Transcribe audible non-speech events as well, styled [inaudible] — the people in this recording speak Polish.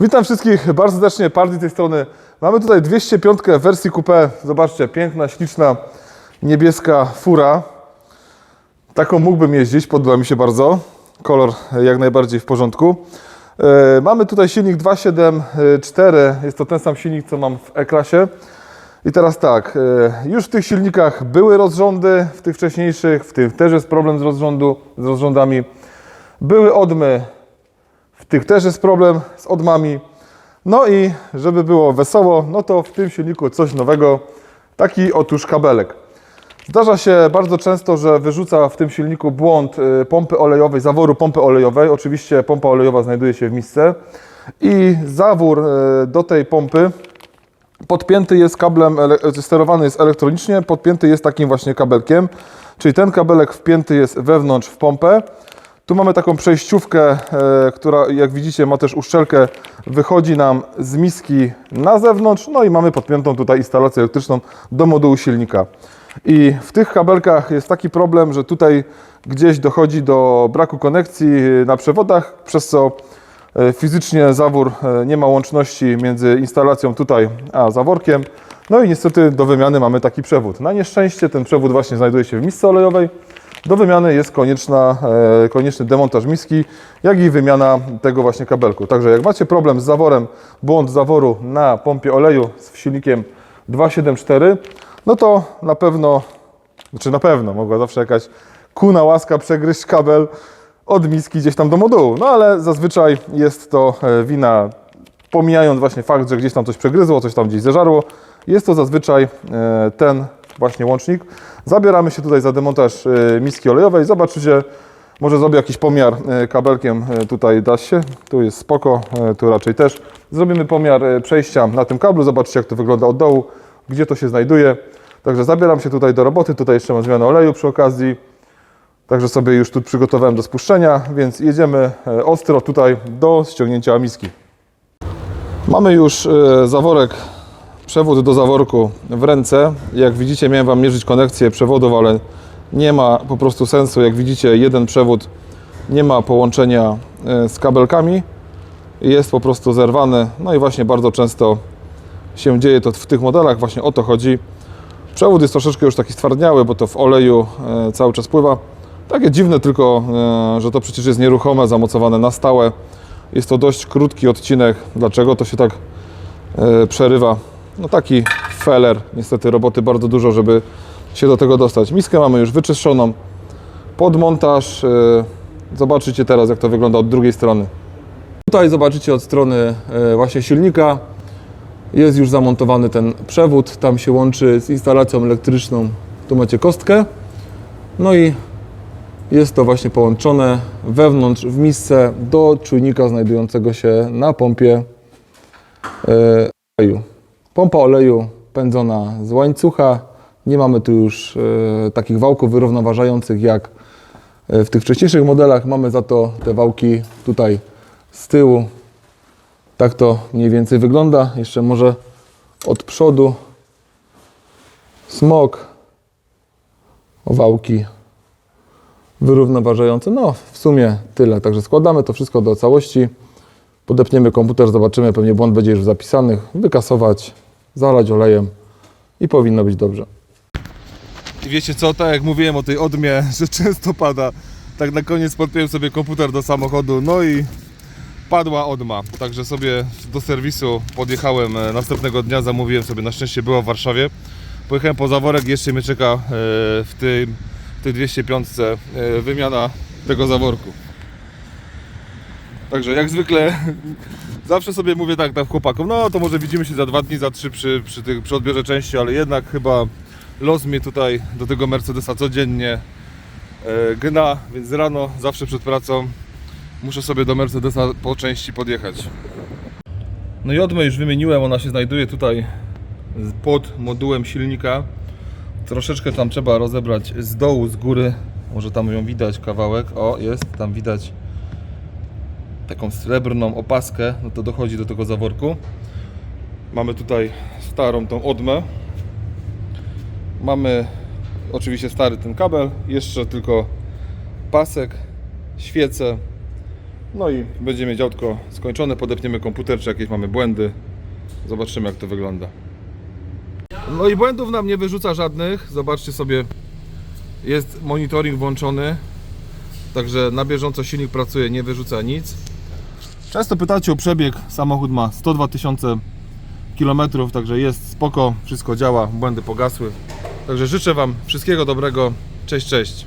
Witam wszystkich bardzo serdecznie, Party z tej strony. Mamy tutaj 205 w wersji coupé. Zobaczcie, piękna, śliczna, niebieska fura. Taką mógłbym jeździć, podoba mi się bardzo. Kolor jak najbardziej w porządku. E, Mamy tutaj silnik 274, jest to ten sam silnik, co mam w E-klasie. I teraz tak, e, już w tych silnikach były rozrządy, w tych wcześniejszych, w tym też jest problem z, rozrządu, z rozrządami. Były odmy, tych też jest problem z odmami. No i żeby było wesoło, no to w tym silniku coś nowego, taki otóż kabelek. Zdarza się bardzo często, że wyrzuca w tym silniku błąd y, pompy olejowej, zaworu pompy olejowej. Oczywiście pompa olejowa znajduje się w misce i zawór y, do tej pompy podpięty jest kablem, ele- sterowany jest elektronicznie, podpięty jest takim właśnie kabelkiem, czyli ten kabelek wpięty jest wewnątrz w pompę. Tu mamy taką przejściówkę, e, która jak widzicie ma też uszczelkę, wychodzi nam z miski na zewnątrz, no i mamy podpiętą tutaj instalację elektryczną do modułu silnika. I w tych kabelkach jest taki problem, że tutaj gdzieś dochodzi do braku konekcji na przewodach, przez co E, Fizycznie zawór e, nie ma łączności między instalacją tutaj a zaworkiem. No i niestety do wymiany mamy taki przewód. Na nieszczęście ten przewód właśnie znajduje się w misce olejowej. Do wymiany jest konieczna, e, konieczny demontaż miski, jak i wymiana tego właśnie kabelku. Także jak macie problem z zaworem, błąd zaworu na pompie oleju z silnikiem 274, no to na pewno, znaczy na pewno, mogła zawsze jakaś kuna łaska przegryźć kabel od miski gdzieś tam do modułu. No ale zazwyczaj jest to e, wina, pomijając właśnie fakt, że gdzieś tam coś przegryzło, coś tam gdzieś zeżarło, jest to zazwyczaj e, ten właśnie łącznik. Zabieramy się tutaj za demontaż e, miski olejowej. Zobaczycie, może zrobię jakiś pomiar e, kabelkiem, e, tutaj da się, tu jest spoko, tu raczej też. Zrobimy pomiar przejścia na tym kablu, zobaczcie jak to wygląda od dołu, gdzie to się znajduje. Także zabieram się tutaj do roboty, tutaj jeszcze mam zmianę oleju przy okazji. Także sobie już tu przygotowałem do spuszczenia, więc jedziemy ostro tutaj do ściągnięcia miski. Mamy już zaworek, przewód do zaworku w ręce. Jak widzicie miałem Wam mierzyć konekcję przewodów, ale nie ma po prostu sensu. Jak widzicie jeden przewód nie ma połączenia e, z kabelkami. Jest po prostu zerwany. No i właśnie bardzo często się dzieje to w tych modelach. Właśnie o to chodzi. Przewód jest troszeczkę już taki stwardniały, bo to w oleju e, cały czas pływa. Takie dziwne tylko, e, że to przecież jest nieruchome, zamocowane na stałe. Jest to dość krótki odcinek. Dlaczego to się tak przerywa? No taki feller. Niestety roboty bardzo dużo, żeby się do tego dostać. Miskę mamy już wyczyszczoną. Pod montaż. e, Zobaczycie teraz, jak to wygląda od drugiej strony. Tutaj zobaczycie od strony e, właśnie silnika. Jest już zamontowany ten przewód. Tam się łączy z instalacją elektryczną. Tu macie kostkę. No i jest to właśnie połączone wewnątrz w misce do czujnika znajdującego się na pompie oleju. Pompa oleju pędzona z łańcucha. Nie mamy tu już e, takich wałków wyrównoważających jak e, w tych wcześniejszych modelach. Mamy za to te wałki tutaj z tyłu. Tak to mniej więcej wygląda. Jeszcze może od przodu smok, wałki wyrównoważające. No, w sumie tyle. Także składamy to wszystko do całości. Podepniemy komputer, zobaczymy, pewnie błąd będzie już zapisany. Wykasować, zalać olejem i powinno być dobrze. I wiecie co, tak jak mówiłem o tej odmie, [laughs] że często pada, tak na koniec podpiąłem sobie komputer do samochodu, no i padła odma. Także sobie do serwisu podjechałem e, następnego dnia, zamówiłem sobie, na szczęście była w Warszawie. Pojechałem po zaworek, jeszcze mnie czeka e, w tym w tej 205 e, wymiana tego zaworku. Także jak zwykle [laughs] zawsze sobie mówię tak tam chłopakom, no to może widzimy się za dwa dni, za trzy przy, przy, tych, przy odbiorze części, ale jednak chyba los mnie tutaj do tego Mercedesa codziennie e, gna, więc rano zawsze przed pracą muszę sobie do Mercedesa po części podjechać. No i odmę już wymieniłem, ona się znajduje tutaj pod modułem silnika. Troszeczkę tam trzeba rozebrać z dołu, z góry. Może tam ją widać kawałek. O, jest, tam widać taką srebrną opaskę. No to dochodzi do tego zaworku. Mamy tutaj starą tą odmę. Mamy oczywiście stary ten kabel. Jeszcze tylko pasek, świece No i będziemy autko skończone, podepniemy komputer, czy jakieś mamy błędy. Zobaczymy jak to wygląda. No i błędów nam nie wyrzuca żadnych. Zobaczcie sobie, jest monitoring włączony. Także na bieżąco silnik pracuje, nie wyrzuca nic. Często pytacie o przebieg. Samochód ma 102 tysiące kilometrów, także jest spoko, wszystko działa, błędy pogasły. Także życzę Wam wszystkiego dobrego. Cześć, cześć.